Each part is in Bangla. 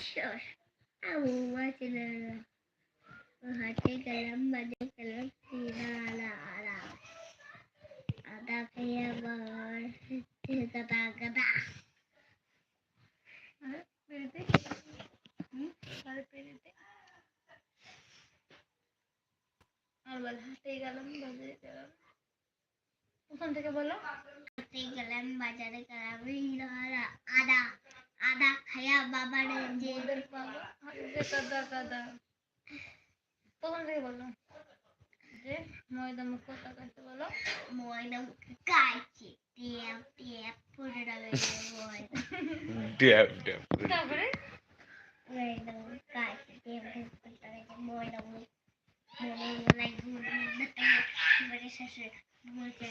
ঈশ্বর আবু ছিল হাতে গেলাম বাজে গেলাম আলা আলা আদা খেয়ে আবার গাদা গাদা পেরেতে হুম আর পেরেতে আর বল হাঁটে গেলাম বাজারে গেলাম ওখান থেকে বলো হাতে গেলাম বাজারে গেলাম আলা আদা আদা খায়া বাবার যে কাদা কাদা ওখান থেকে বলো যে ময়দা মুখ তাকাইতে বলো ময়দা মুখে কাইছে ট্যাপ ট্যাপ যাবে ময়দা ড্যাব ড্যাব তারপরে ময়দা মুখে কাইছে ট্যাপ ট্যাপ পড়ে যাবে ময়দা মুখ মনে গলাই ঘুরে শেষে বলছে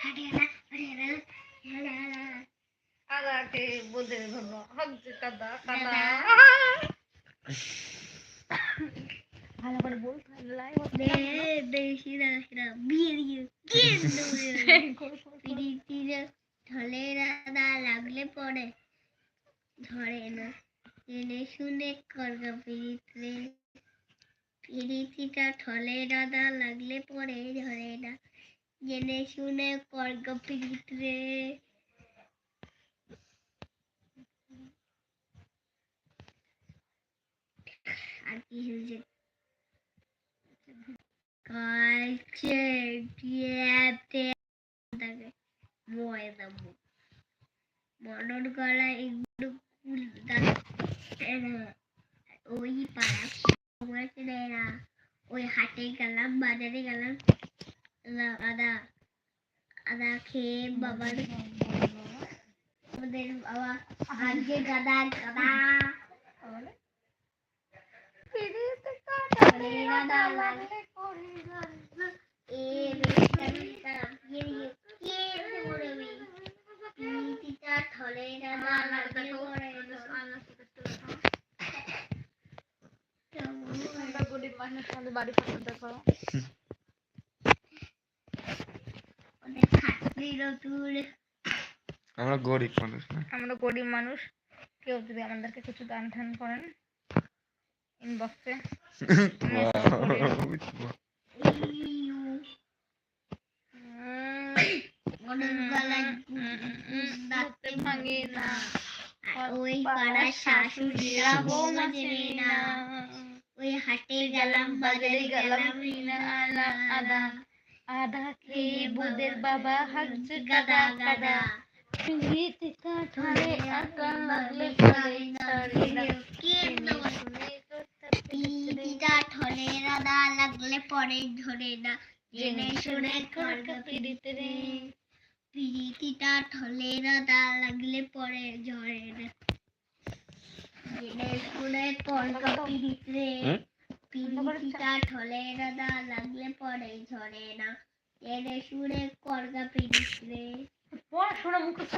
হাটে না হাটে না হাটে না আদাকে কাদা কাদা। ভালো করে বল ঢলে রাদা লাগলে পরে ধরে না। জেনে শুনে করগা পিড়িতরে পিড়িতিটা ঠলে রাদা লাগলে পরে ধরে না। জেনে শুনে করগা পিড়িতরে আর কি হয়েছে কালচে ট্যাপ থাকে ময়দা মুখ। মনর গলা একটু কুল ওই পাড়া না ওই হাটে গেলাম, বাজারে গেলাম। আদা- আদা খেয়ে বাবার ওদের বাবা আজকে গাদা গাদা। বাড়ি আমরা গরিব মানুষ আমরা গরিব মানুষ কেউ যদি আমাদেরকে কিছু দান ঠান করেন ইনবক্সে ইউ মনের গলায় দাঁতে ভাঙে না আর ওই পাড়ার শাশুড়িরা বৌমা চেনে না ওই হাটে গেলাম বাজারে গেলাম রিনা আদা আদা আদা খেয়ে বোদের বাবা হাঁটছে গাদা কাদা গাদা কাদা পিড়িতে কাঠলে আটা লাগলে পিটিটা লাগলে পরে ধরে না। জেনে শুনে করগা পিড়িতে রে। পিটিটা ঠলে রাদা লাগলে পরে ঝরে না। জেনে শুনে করগা পিড়িতে হুম? পিটিটা ঠলে রাদা লাগলে পরে ঝরে না। জেনে শুনে করগা পিড়িতে পড়াশোনা মুখস্থ